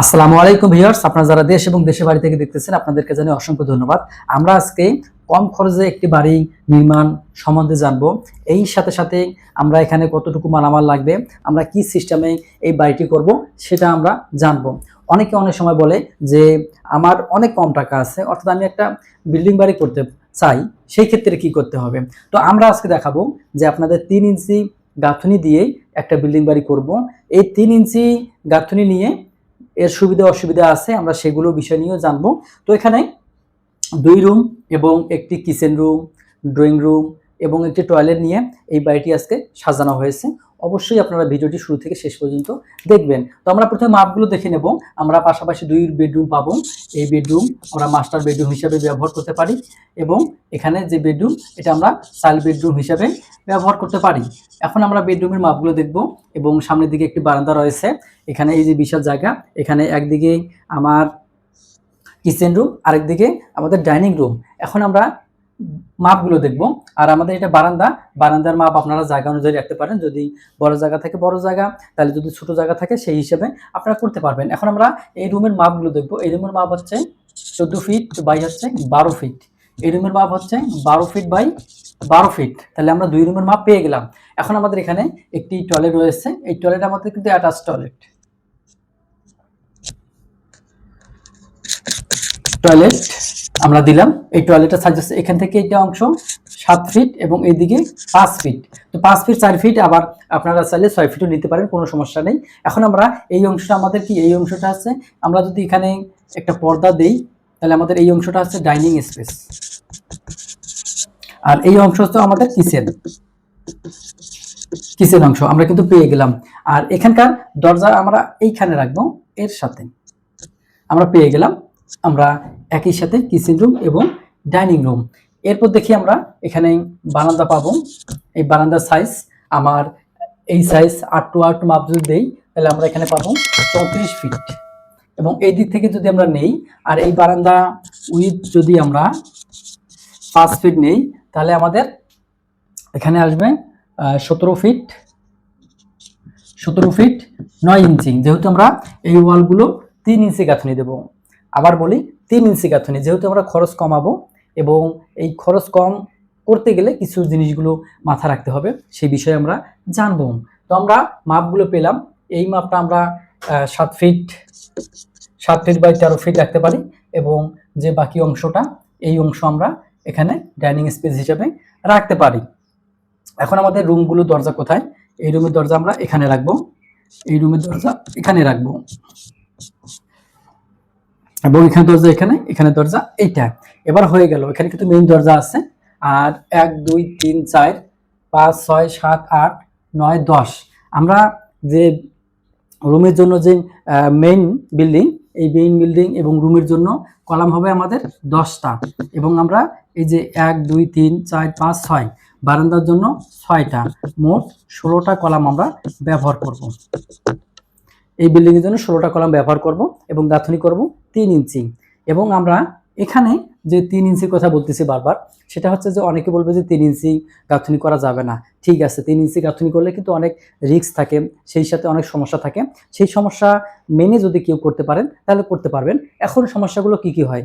আসসালামু আলাইকুম ভিউয়ার্স, আপনারা যারা দেশ এবং দেশের বাড়ি থেকে দেখতেছেন, আপনাদেরকে জানাই অসংখ্য ধন্যবাদ। আমরা আজকে কম খরচে একটি বাড়ি নির্মাণ সম্বন্ধে জানব। এই সাথে সাথে আমরা এখানে কতটুকু মালামাল লাগবে, আমরা কি সিস্টেমে এই বাড়িটি করব, সেটা আমরা জানব। অনেকে অনেক সময় বলে যে, আমার অনেক কম টাকা আছে, অর্থাৎ আমি একটা বিল্ডিং বাড়ি করতে চাই, সেই ক্ষেত্রে কি করতে হবে? তো আমরা আজকে দেখাবো যে আপনাদের তিন ইঞ্চি গাঁথনি দিয়েই একটা বিল্ডিং বাড়ি করব। এই তিন ইঞ্চি গাঁথনি নিয়ে এর সুবিধা অসুবিধা আছে, আমরা সেগুলো বিষয় নিয়েও জানব। তো এখানে দুই রুম এবং একটি কিচেন রুম ড্রয়িং রুম এবং একটি টয়লেট নিয়ে এই বাড়িটি আজকে সাজানো হয়েছে। অবশ্যই আপনারা ভিডিওটি শুরু থেকে শেষ পর্যন্ত দেখবেন। তো আমরা প্রথমে মাপগুলো দেখে নেব। আমরা পাশাপাশি দুই বেডরুম পাবো। এই বেডরুম আমরা মাস্টার বেডরুম হিসাবে ব্যবহার করতে পারি এবং এখানে যে বেডরুম এটা আমরা চাইল্ড বেডরুম হিসাবে ব্যবহার করতে পারি। এখন আমরা বেডরুমের মাপগুলো দেখব এবং সামনের দিকে একটি বারান্দা রয়েছে। এখানে এই যে বিশাল জায়গা, এখানে একদিকে আমার কিচেন রুম আরেকদিকে আমাদের ডাইনিং রুম এখন আমরা মাপগুলো দেখব। আর আমাদের এটা বারান্দা, বারান্দার মাপ আপনারা জায়গা অনুযায়ী রাখতে পারেন। যদি বড় জায়গা থাকে বড় জায়গা, তাহলে যদি ছোট জায়গা থাকে সেই হিসেবে আপনারা করতে পারবেন। এখন আমরা এই রুমের মাপগুলো দেখব। এই রুমের মাপ হচ্ছে চোদ্দ ফিট বাই হচ্ছে বারো ফিট এই রুমের মাপ হচ্ছে বারো ফিট বাই বারো ফিট তাহলে আমরা দুই রুমের মাপ পেয়ে গেলাম। এখন আমাদের এখানে একটি টয়লেট রয়েছে, এই টয়লেট আমাদের কিন্তু অ্যাটাচ টয়লেট টয়লেট আমরা দিলাম, এই টয়লেটের সাইজ হচ্ছে এখান থেকে এটা অংশ সাত ফিট এবং এইদিকে পাঁচ ফিট তো পাঁচ ফিট চার ফিট আবার আপনারা চাইলে ছয় ফিটও নিতে পারেন, কোনো সমস্যা নেই। এখন আমরা এই অংশটা আমাদের কি, এই অংশটা আছে, আমরা যদি এখানে একটা পর্দা দেই, তাহলে আমাদের এই অংশটা হচ্ছে ডাইনিং স্পেস আর এই অংশ হচ্ছে আমাদের কিচেন। কিচেন অংশ, আমরা কিন্তু পেয়ে গেলাম। আর এখানকার দরজা আমরা এইখানে রাখব, এর সাথে। আমরা পেয়ে গেলাম, আমরা একই সাথে কিচেন রুম এবং ডাইনিং রুম। এরপর দেখি আমরা এখানে বারান্দা পাবো। এই বারান্দার সাইজ আমার এই সাইজ আট টু আট মাপ যদি দেই, তাহলে আমরা এখানে পাবো চৌত্রিশ ফিট এবং এই দিক থেকে যদি আমরা নেই, আর এই বারান্দা উইথ যদি আমরা পাঁচ ফিট নেই তাহলে আমাদের এখানে আসবে সতেরো ফিট সতেরো ফিট নয় ইঞ্চি যেহেতু আমরা এই ওয়ালগুলো তিন ইঞ্চি গাঁথনি দেবো। আবার বলি, তিন ইঞ্চি গাঁথনি, যেহেতু আমরা খরচ কমাবো এবং এই খরচ কম করতে গেলে কিছু জিনিসগুলো মাথা রাখতে হবে, সেই বিষয়ে আমরা জানব। তো আমরা মাপগুলো পেলাম। এই মাপটা আমরা সাত ফিট সাত ফিট বাই তেরো ফিট রাখতে পারি এবং যে বাকি অংশটা, এই অংশ আমরা এখানে ডাইনিং স্পেস হিসেবে রাখতে পারি। এখন আমাদের রুমগুলো দরজা কোথায়? এই রুমের দরজা আমরা এখানে রাখব। এই রুমের দরজা এখানে রাখব। এবং এখানে দরজা এখানে এখানে দরজা এইটা। এবার হয়ে গেল, এখানে কিন্তু মেইন দরজা আছে। আর এক, দুই, তিন, চার, পাঁচ, ছয়, সাত, আট, নয়, দশ। আমরা যে রুমের জন্য যে মেইন বিল্ডিং এই বেইন বিল্ডিং এবং রুমের জন্য কলাম হবে আমাদের দশটা। এবং আমরা এই যে এক, দুই, তিন, চার, পাঁচ, ছয়, বারান্দার জন্য ছয়টা। মোট ষোলোটা কলাম আমরা ব্যবহার করব। এই বিল্ডিংয়ের জন্য ষোলোটা কলাম ব্যবহার করব এবং গাঁথনি করব তিন ইঞ্চি। এবং আমরা এখানে যে তিন ইঞ্চির কথা বলতেছি বারবার, সেটা হচ্ছে যে অনেকে বলবে যে তিন ইঞ্চি গাঁথনি করা যাবে না। ঠিক আছে, তিন ইঞ্চি গাঁথনি করলে কিন্তু অনেক রিস্ক থাকে, সেই সাথে অনেক সমস্যা থাকে। সেই সমস্যা মেনে যদি কেউ করতে পারেন, তাহলে করতে পারবেন। এখন সমস্যাগুলো কি কি হয়?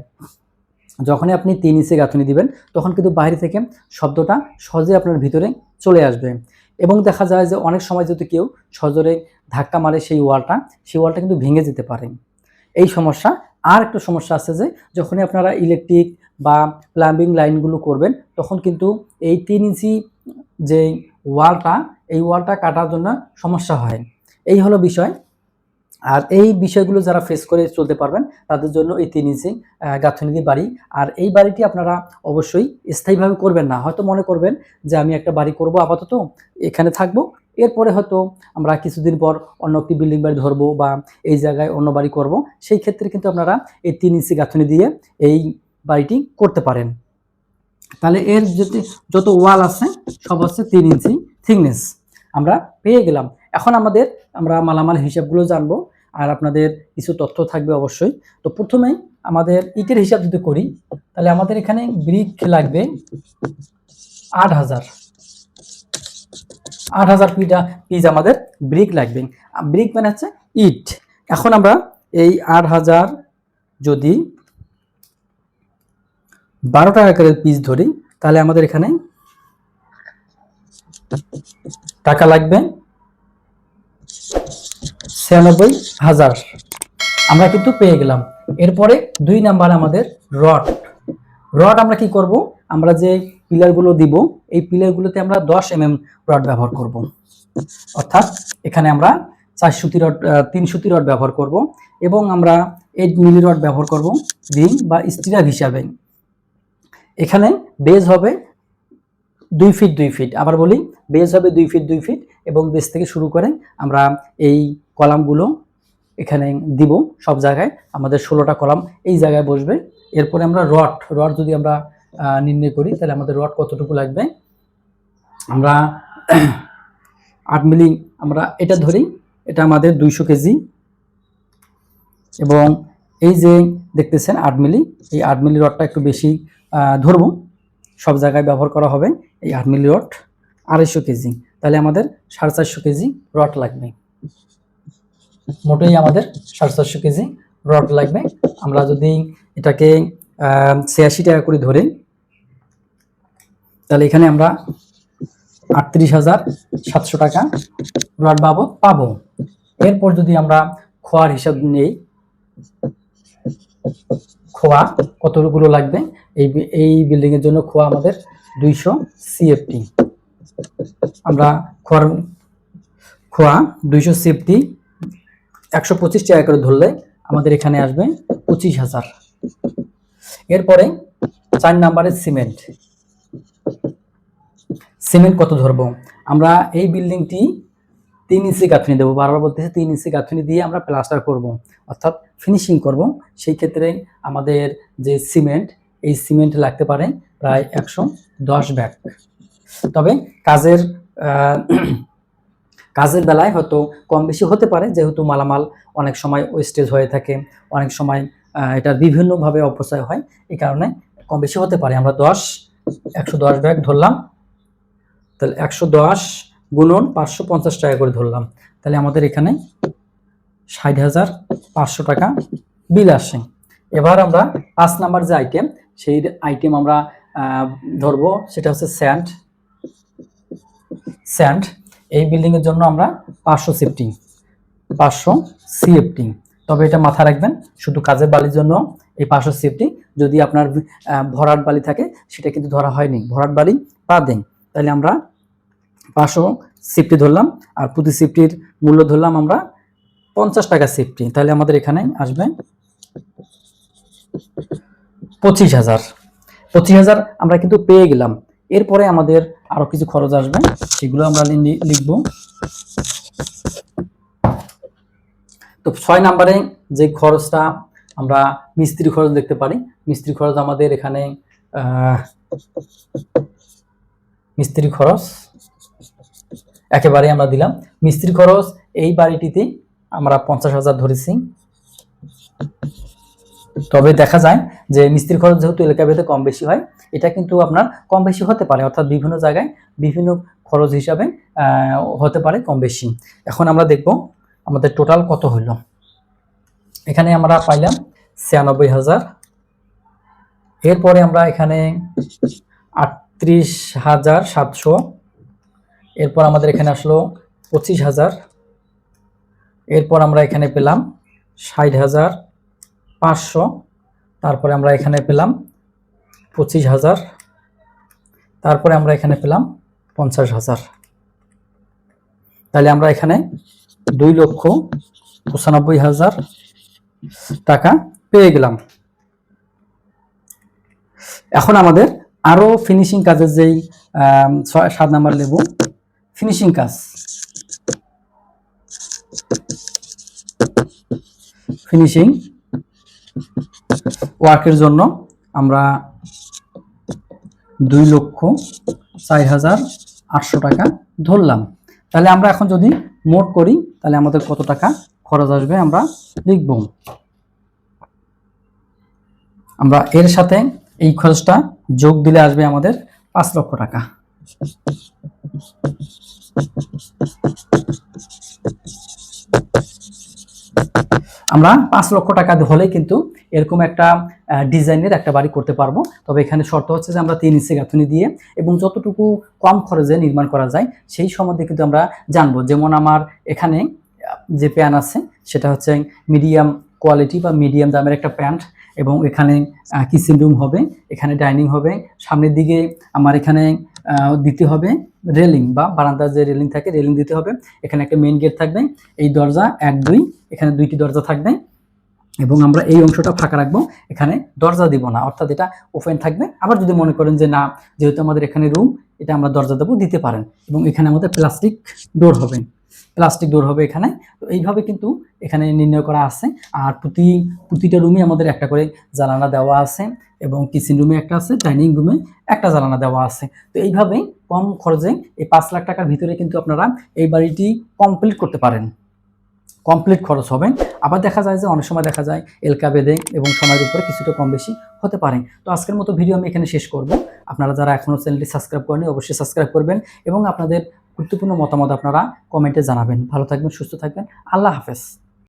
যখনই আপনি তিন ইঞ্চি গাঁথনি দিবেন, তখন কিন্তু বাইরে থেকে শব্দটা সহজে আপনার ভিতরে চলে আসবে। এবং দেখা যায় যে অনেক সময় যদি কেউ সজোরে ধাক্কা মারে সেই ওয়ালটা সেই ওয়ালটা কিন্তু ভেঙে যেতে পারে। এই সমস্যা আর একটা সমস্যা আছে যে, যখনই আপনারা ইলেকট্রিক বা প্লাম্বিং লাইনগুলো করবেন, তখন কিন্তু এই তিন ইঞ্চি যে ওয়ালটা এই ওয়ালটা কাটার জন্য সমস্যা হয়। এই হলো বিষয়। আর এই বিষয়গুলো যারা ফেস করে চলতে পারবেন তাদের জন্য এই তিন ইঞ্চি আহ, গাঁথনি দিয়ে বাড়ি। আর এই বাড়িটি আপনারা অবশ্যই স্থায়ীভাবে করবেন না। হয়তো মনে করবেন যে আমি একটা বাড়ি করব আপাতত এখানে থাকব। এরপরে হয়তো আমরা কিছুদিন পর অন্য একটি বিল্ডিং বাড়ি ধরবো বা এই জায়গায় অন্য বাড়ি করব। সেই ক্ষেত্রে কিন্তু আপনারা এই তিন ইঞ্চি গাঁথনি দিয়ে এই বাড়িটি করতে পারেন। তাহলে এর যদি যত ওয়াল আছে সব হচ্ছে তিন ইঞ্চি থিকনেস আমরা পেয়ে গেলাম। এখন আমাদের আমরা মালামাল হিসাবগুলো জানব। আর আপনাদের কিছু তথ্য থাকবে অবশ্যই। তো প্রথমেই আমাদের ইটের হিসাব যদি করি, তাহলে আমাদের এখানে ব্রিক লাগবে আট হাজার। আট হাজার পিটা পিস আমাদের ব্রিক লাগবে। ব্রিক মানে হচ্ছে ইট। এখন আমরা এই আট হাজার যদি বারো টাকা করে পিস ধরি, তাহলে আমাদের এখানে টাকা লাগবে ছিয়ানব্বই হাজার। আমরা কিন্তু পেয়ে গেলাম। এরপরে দুই নাম্বার আমাদের রড। রড আমরা কি করব? আমরা যে পিলারগুলো দিব, এই পিলারগুলোতে আমরা দশ এম এম রড ব্যবহার করব। অর্থাৎ এখানে আমরা চার সুতি রড তিন সুতি রড ব্যবহার করব এবং আমরা এইট মিলি রড ব্যবহার করব রিং বা স্টিরার হিসাবে। এখানে বেজ হবে দুই ফিট দুই ফিট। আবার বলি, বেজ হবে দুই ফিট দুই ফিট এবং বেজ থেকে শুরু করে আমরা এই কলামগুলো এখানে দিব সব জায়গায়। আমাদের ষোলোটা কলাম এই জায়গায় বসবে। এরপরে আমরা রড রড যদি আমরা নির্ণয় করি, তাহলে আমাদের রড কতটুকু লাগবে? আমরা আট মিলি, আমরা এটা ধরি, এটা আমাদের দুইশো কেজি। এবং এই যে দেখতেছেন আট মিলি, এই আট মিলি রডটা একটু বেশি ধরবো। সব জায়গায় ব্যবহার করা হবে এই আট মিলি রড আড়াইশো কেজি। তাহলে আমাদের সাড়ে চারশো কেজি রড লাগবে। মোটেই আমাদের সাড়ে চারশো কেজি রড লাগবে। আমরা যদি এটাকে ছিয়াশি টাকা করে ধরি, তাহলে এখানে আমরা আটত্রিশ হাজার সাতশো টাকা রড বাবদ পাবো। এরপর যদি আমরা খোয়ার হিসাব নেই, খোয়া কতগুলো লাগবে? এই এই বিল্ডিং এর জন্য খোয়া আমাদের দুইশো সিএফটি আমরা খোয়ার, খোয়া দুইশো সিএফটি একশো পঁচিশ টাকা করে ধরলে আমাদের এখানে আসবে পঁচিশ হাজার। এরপরে চার নাম্বারের সিমেন্ট। সিমেন্ট কত ধরবো? আমরা এই বিল্ডিংটি তিন ইঞ্চি গাঁথনি দেবো। বারবার বলতেছে তিন ইঞ্চি গাঁথনি দিয়ে আমরা প্লাস্টার করব, অর্থাৎ ফিনিশিং করব। সেই ক্ষেত্রে আমাদের যে সিমেন্ট, এই সিমেন্ট লাগতে পারে প্রায় একশো দশ ব্যাগ। তবে কাজের কাজের বেলায় হয়তো কম বেশি হতে পারে, যেহেতু মালামাল অনেক সময় ওয়েস্টেজ হয়ে থাকে, অনেক সময় এটার বিভিন্নভাবে অপচয় হয়, এই কারণে কম বেশি হতে পারে। আমরা দশ, একশো দশ ব্যাগ ধরলাম, তাহলে একশো দশ গুণন পাঁচশো পঞ্চাশ টাকা করে ধরলাম। তাহলে আমাদের এখানে ষাট হাজার পাঁচশো টাকা বিল আসে। এবার আমরা পাঁচ নাম্বার যে আইটেম সেই আইটেম আমরা ধরবো, সেটা হচ্ছে স্যান্ড স্যান্ড এই বিল্ডিং এর জন্য আমরা পাঁচশো সিফটিং পাঁচশো সিএফটি তবে এটা মাথা রাখবেন, শুধু কাজের বালির জন্য এই পাঁচশো সিএফটি যদি আপনার ভরাট বালি থাকে, সেটা কিন্তু ধরা হয়নি। ভরাট বালি বাদে তাহলে আমরা পাঁচশো সিফটি ধরলাম, আর প্রতি সিফটির মূল্য ধরলাম আমরা পঞ্চাশ টাকা সিফটি তাহলে আমাদের এখানে আসবে পঁচিশ হাজার। পঁচিশ হাজার আমরা কিন্তু পেয়ে গেলাম। এরপরে আমাদের আরও কিছু খরচ আসবে, সেগুলো আমরা লিখব। তো ছয় নাম্বারে যে খরচটা আমরা মিস্ত্রি খরচ দেখতে পারি, মিস্ত্রি খরচ আমাদের এখানে মিস্ত্রি খরচ একেবারে আমরা দিলাম। মিস্ত্রি খরচ এই বাড়িটিতে আমরা পঞ্চাশ হাজার ধরেছি। তবে দেখা যায় যে মিস্ত্রি খরচ যেহেতু এলাকা ভেদে কম বেশি হয়, এটা কিন্তু আপনার কম বেশি হতে পারে। অর্থাৎ বিভিন্ন জায়গায় বিভিন্ন খরচ হিসাবে হতে পারে কম বেশি। এখন আমরা দেখব আমাদের টোটাল কত হইল এখানে আমরা পাইলাম ছিয়ানব্বই হাজার। এরপরে আমরা এখানে আটত্রিশ হাজার সাতশো। এরপর আমাদের এখানে আসলো পঁচিশ হাজার। এরপর আমরা এখানে পেলাম ষাট হাজার। পাঁচশো। তারপরে আমরা এখানে পেলাম পঁচিশ হাজার। তারপরে আমরা এখানে পেলাম পঞ্চাশ হাজার। তাহলে আমরা এখানে দুই লক্ষ পঁচানব্বই হাজার টাকা পেয়ে গেলাম। এখন আমাদের আরও ফিনিশিং কাজের যেই সাত নাম্বার লেবু ফিনিশিং কাজ। ফিনিশিং ওয়ার্কের জন্য আমরা দুই লক্ষ চার হাজার আটশো টাকা ধরলাম। তাহলে আমরা এখন যদি মোট করি, তাহলে আমাদের কত টাকা খরচ আসবে আমরা লিখব। আমরা এর সাথে এই খরচটা যোগ দিলে আসবে আমাদের পাঁচ লক্ষ টাকা। আমরা পাঁচ লক্ষ টাকা হলেই কিন্তু এরকম একটা ডিজাইনের একটা বাড়ি করতে পারব। তবে এখানে শর্ত হচ্ছে যে আমরা তিন ইঞ্চি গাঁথুনি দিয়ে এবং যতটুকু কম খরচে নির্মাণ করা যায়, সেই সম্বন্ধে কিন্তু আমরা জানব। যেমন আমার এখানে যে প্যান আছে, সেটা হচ্ছে মিডিয়াম কোয়ালিটি বা মিডিয়াম দামের একটা প্যান্ট এবং এখানে কিচেন রুম হবে, এখানে ডাইনিং হবে, সামনের দিকে আমার এখানে দিতে হবে রেলিং বা বারান্দার যে রেলিং থাকে রেলিং দিতে হবে। এখানে একটা মেন গেট থাকবে, এই দরজা এক, দুই, এখানে দুইটি দরজা থাকবে এবং আমরা এই অংশটা ফাঁকা রাখব। এখানে দরজা দিব না, অর্থাৎ এটা ওপেন থাকবে। আবার যদি মনে করেন যে না, যেহেতু আমাদের এখানে রুম এটা আমরা দরজা দেবো, দিতে পারেন এবং এখানে আমাদের প্লাস্টিক ডোর হবে। প্লাস্টিক ডোর হবে এখানে। তো এইভাবে কিন্তু এখানে নির্ণয় করা আছে। আর প্রতি, প্রতিটা রুমে আমাদের একটা করে জানালা দেওয়া আছে এবং কিচেন রুমে একটা আছে ডাইনিং রুমে একটা জানালা দেওয়া আছে। তো এইভাবে কম খরচে এই পাঁচ লাখ টাকার ভিতরে কিন্তু আপনারা এই বাড়িটি কমপ্লিট করতে পারেন। কমপ্লিট খরচ হবে। আবার দেখা যায় যে অনেক সময় দেখা যায় এলকা বেঁধে এবং সময়ের উপরে কিছুটা কম বেশি হতে পারে। তো আজকের মতো ভিডিও আমি এখানে শেষ করব। আপনারা যারা এখনও চ্যানেলটি সাবস্ক্রাইব করেনি অবশ্যই সাবস্ক্রাইব করবেন এবং আপনাদের গুরুত্বপূর্ণ মতামত আপনারা কমেন্টে জানাবেন। ভালো থাকবেন সুস্থ থাকবেন। আল্লাহ হাফেজ।